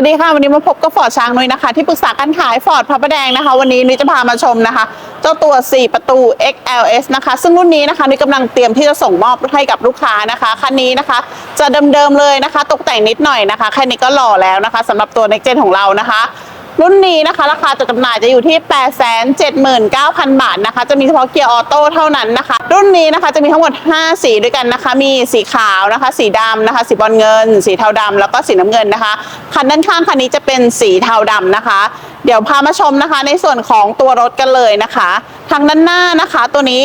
วัสดีค่ะวันนี้มาพบกับฟอร์ดช้างนุ้ยนะคะ ที่ปรึกษาการขายฟอร์ดพระประแดงนะคะ วันนี้นุ้ยจะพามาชมนะคะ เจ้าตัว 4 ประตู XLS นะคะ ซึ่งรุ่นนี้นะคะนุ้ยกำลังเตรียมที่จะส่งมอบให้กับลูกค้านะคะคันนี้นะคะ จะเดิมๆเลยนะคะ ตกแต่งนิดหน่อยนะคะแค่นี้ก็หล่อแล้วนะคะสำหรับตัว Next Gen ของเรานะคะ รุ่นนี้นะคะ ราคาจัดจำหน่ายจะอยู่ที่ 879,000 บาทนะคะ จะมีเฉพาะเกียร์ออโต้เท่านั้นนะคะ รุ่นนี้นะคะจะมีทั้งหมด 5 สีด้วยกันนะคะ มีสีขาวนะคะ สีดำนะคะ สีบอลเงิน สีเทาดำแล้วก็สีน้ำเงินนะคะ คันด้านข้างคันนี้จะเป็นสีเทาดำนะคะ เดี๋ยวพามาชมนะคะ ในส่วนของตัวรถกันเลยนะคะ ทางด้านหน้านะคะ ตัวนี้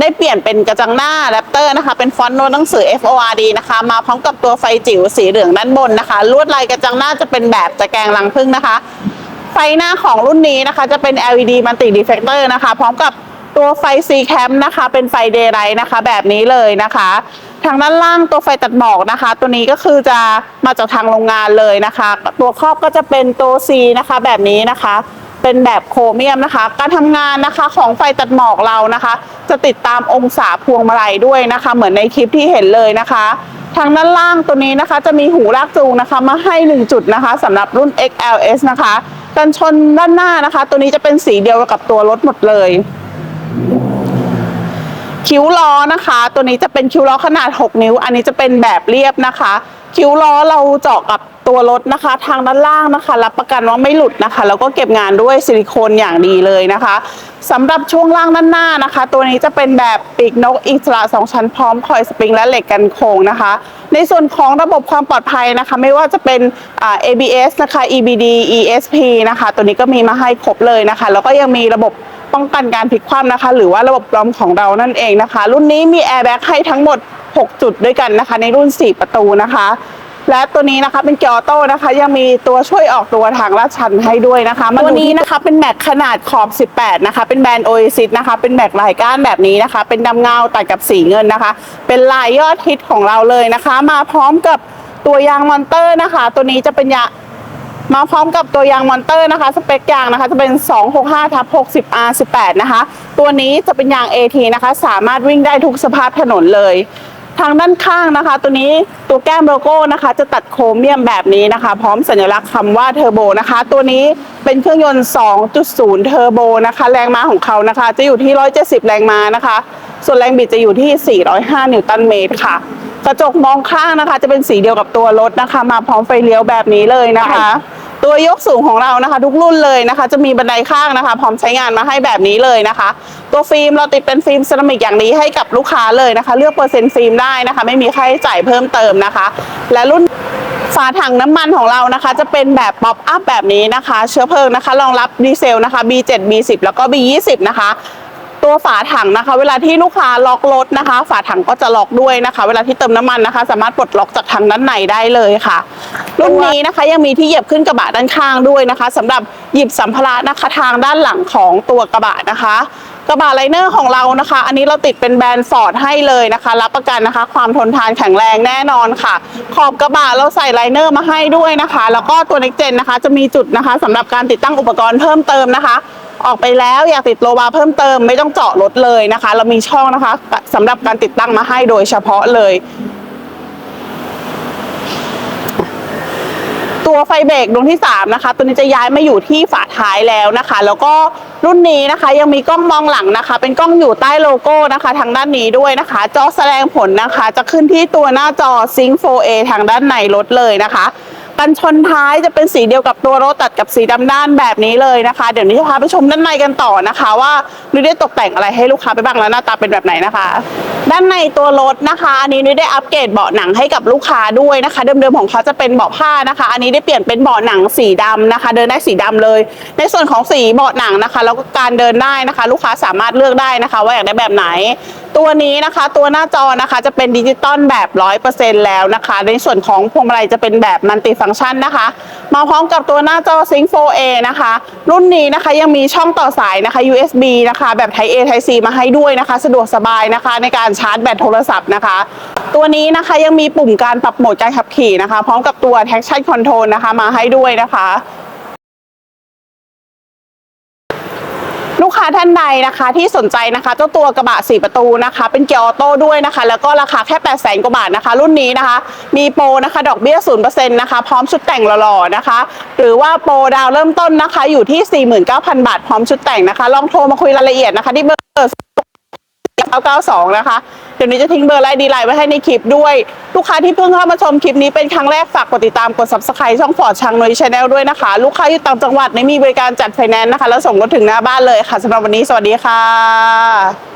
ได้เปลี่ยนเป็นกระจังหน้าแรปเตอร์นะคะ เป็นฟอนต์โน้ตหนังสือ FORD นะคะ มาพร้อมกับตัวไฟจิ๋วสีเหลืองด้านบนนะคะ ลวดลายกระจังหน้าจะเป็นแบบตะแกรงรังผึ้งนะคะ ไฟหน้าของรุ่นนี้นะคะ จะเป็น LED Multi Deflector นะคะ พร้อมกับตัวไฟ C Cam นะคะ เป็นไฟ Daylight นะคะ แบบนี้เลยนะคะ ทางด้านล่างตัวไฟตัดหมอกนะคะ ตัวนี้ก็คือจะมาจากทางโรงงานเลยนะคะ ตัวครอบก็จะเป็นตัว C นะคะ แบบนี้นะคะ เป็นแบบโครเมียมนะคะ การทำงานนะคะของไฟตัดหมอกเรานะคะ จะติดตามองศาพวงมาลัยด้วยนะคะ เหมือนในคลิปที่เห็นเลยนะคะ ทางด้านล่างตัวนี้นะคะ จะมีหูลากจูงนะคะ มาให้ 1 จุดนะคะสำหรับรุ่น XLS นะคะ กันชนด้านหน้านะคะ ตัวนี้จะเป็นสีเดียวกับตัวรถหมดเลย คิ้วล้อนะคะ ตัวนี้จะเป็นคิ้วล้อขนาด 6 นิ้ว อันนี้จะเป็นแบบเรียบนะคะ คิ้วล้อเราเจาะกับ ตัวรถนะคะ ทางด้านล่างนะคะ รับประกันว่าไม่หลุดนะคะ แล้วก็เก็บงานด้วยซิลิโคนอย่างดีเลยนะคะสำหรับช่วงล่างด้านหน้านะคะ ตัวนี้จะเป็นแบบปีกนกอิสระสองชั้นพร้อมคอยสปริงและเหล็กกันโค้งนะคะ ในส่วนของระบบความปลอดภัยนะคะ ไม่ว่าจะเป็น ABS นะคะ EBD ESP นะคะ ตัวนี้ก็มีมาให้ครบเลยนะคะ แล้วก็ยังมีระบบป้องกันการพลิกคว่ำนะคะ หรือว่าระบบลอมของเรานั่นเองนะคะ รุ่นนี้มีแอร์แบ็กให้ทั้งหมด 6 จุดด้วยกันนะคะ ในรุ่น 4 ประตูนะคะ และตัวนี้นะคะเป็นเกียร์ออโต้นะคะ ยังมีตัวช่วยออกตัวทางลาดชันให้ด้วยนะคะตัวนี้นะคะเป็นแม็กขนาดขอบ 18 นะคะ เป็นแบรนด์โอเอซิสนะคะ เป็นแม็กลายก้านแบบนี้นะคะ เป็นดำเงาตัดกับสีเงินนะคะ เป็นลายยอดฮิตของเราเลยนะคะ มาพร้อมกับตัวยางมอนเตอร์นะคะ ตัวนี้จะเป็นยางมาพร้อมกับตัวยางมอนเตอร์นะคะ สเปคยางนะคะจะเป็น 265ทับ60 R18 นะคะ ตัวนี้จะเป็นยาง AT นะคะ สามารถวิ่งได้ทุกสภาพถนนเลย ทางด้านข้างนะคะ ตัวนี้ตัวแก้มโลโก้นะคะ จะตัดโครเมียมแบบนี้นะคะ พร้อมสัญลักษณ์คำว่าเทอร์โบนะคะ ตัวนี้เป็นเครื่องยนต์ 2.0 เทอร์โบนะคะ แรงม้าของเขานะคะ จะอยู่ที่ 170 แรงม้านะคะ ส่วนแรงบิดจะอยู่ที่ 405 นิวตันเมตรค่ะ กระจกมองข้างนะคะ จะเป็นสีเดียวกับตัวรถนะคะ มาพร้อมไฟเลี้ยวแบบนี้เลยนะคะ ตัวยกสูงของเรานะคะ ทุกรุ่นเลยนะคะ จะมีบันไดข้างนะคะ พร้อมใช้งานมาให้แบบนี้เลยนะคะ ตัวฟิล์มเราติดเป็นฟิล์มเซรามิกอย่างดีให้กับลูกค้าเลยนะคะ เลือกเปอร์เซ็นต์ฟิล์มได้นะคะ ไม่มีค่าใช้จ่ายเพิ่มเติมนะคะ และรุ่นฝาถังน้ำมันของเรานะคะ จะเป็นแบบป๊อปอัพแบบนี้นะคะ เชื้อเพลิงนะคะรองรับดีเซลนะคะ B7 B10 แล้วก็ B20 นะคะ ตัวฝาถังนะคะ เวลาที่ลูกค้าล็อกรถนะคะ ฝาถังก็จะล็อกด้วยนะคะ เวลาที่เติมน้ำมันนะคะ สามารถปลดล็อกจากทางด้านในได้เลยค่ะ รุ่นนี้นะคะยังมีที่เหยียบขึ้นกระบะด้านข้างด้วยนะคะสำหรับหยิบสัมภาระนะคะทางด้านหลังของตัวกระบะนะคะ กระบะไลเนอร์ของเรานะคะ อันนี้เราติดเป็นแบรนด์ฟอร์ดให้เลยนะคะ รับประกันนะคะ ความทนทานแข็งแรงแน่นอนค่ะ ขอบกระบะเราใส่ไลเนอร์มาให้ด้วยนะคะ แล้วก็ตัว Next Gen นะคะ จะมีจุดนะคะสำหรับการติดตั้งอุปกรณ์เพิ่มเติมนะคะ ออกไปแล้วอยากติดโลบาร์เพิ่มเติมไม่ต้องเจาะรถเลยนะคะ เรามีช่องนะคะสำหรับการติดตั้งมาให้โดยเฉพาะเลยตัวไฟเบรกดวงที่3นะคะตัวนี้จะย้ายมาอยู่ที่ฝาท้ายแล้วนะคะ แล้วก็ รุ่นนี้นะคะ ยังมีกล้องมองหลังนะคะ เป็นกล้องอยู่ใต้โลโก้นะคะ ทางด้านนี้ด้วยนะคะ จอแสดงผลนะคะ จะขึ้นที่ตัวหน้าจอ Sync 4A ทางด้านในรถเลยนะคะ กันชนท้ายจะเป็นสีเดียวกับตัวรถตัดกับสีดำด้านแบบนี้เลยนะคะ เดี๋ยวนี้จะพาไปชมด้านในกันต่อนะคะ ว่านุ้ยได้ตกแต่งอะไรให้ลูกค้าไปบ้างแล้วหน้าตาเป็นแบบไหนนะคะ ด้านในตัวรถนะคะ อันนี้นุ้ยได้อัปเกรดเบาะหนังให้กับลูกค้าด้วยนะคะ เดิมๆของเขาจะเป็นเบาะผ้านะคะ อันนี้ได้เปลี่ยนเป็นเบาะหนังสีดำนะคะ เดินได้สีดำเลย ในส่วนของสีเบาะหนังนะคะ แล้วก็การเดินได้นะคะ ลูกค้าสามารถเลือกได้นะคะ ว่าอยากได้แบบไหน ตัวนี้นะคะ ตัวหน้าจอนะคะจะเป็นดิจิตอลแบบ 100%แล้วนะคะ ในส่วนของพวงมาลัยจะเป็นแบบมัลติฟังก์ชันนะคะ มาพร้อมกับตัวหน้าจอ Sync 4A นะคะ รุ่นนี้นะคะยังมีช่องต่อสายนะคะ USB นะคะแบบ Type A Type C มาให้ด้วยนะคะ สะดวกสบายนะคะ ในการชาร์จแบตโทรศัพท์นะคะ ตัวนี้นะคะยังมีปุ่มการปรับโหมดการขับขี่นะคะ พร้อมกับตัว Traction Control นะคะมาให้ด้วยนะคะ ลูกค้าท่านใดนะคะที่สนใจนะคะ เจ้าตัวกระบะ 4 ประตูนะคะ เป็นเกียร์ออโต้ด้วยนะคะ แล้วก็ราคาแค่ 8 0 0 0 0 0กว่าบาทนะคะ รุ่นนี้นะคะ มีโปรนะคะ ดอกเบี้ย0%นะคะ พร้อมชุดแต่งหล่อๆนะคะ หรือว่าโปรดาวเริ่มต้นนะคะ อยู่ที่ 49,000 บาท พร้อมชุดแต่งนะคะ ลองโทรมาคุยรายละเอียดนะคะที่เบอร์ 992 นะคะ เดี๋ยวนี้จะทิ้งเบอร์ไลน์ดีไลน์ไว้ให้ในคลิปด้วย ลูกค้าที่เพิ่งเข้ามาชมคลิปนี้เป็นครั้งแรกฝากกดติดตามกด subscribe ช่องฟอร์ดชังนอยชาแนลด้วยนะคะ ลูกค้าอยู่ต่างจังหวัดไม่มีบริการจัดไฟแนนซ์นะคะ แล้วส่งรถถึงหน้าบ้านเลยค่ะสำหรับวันนี้สวัสดีค่ะ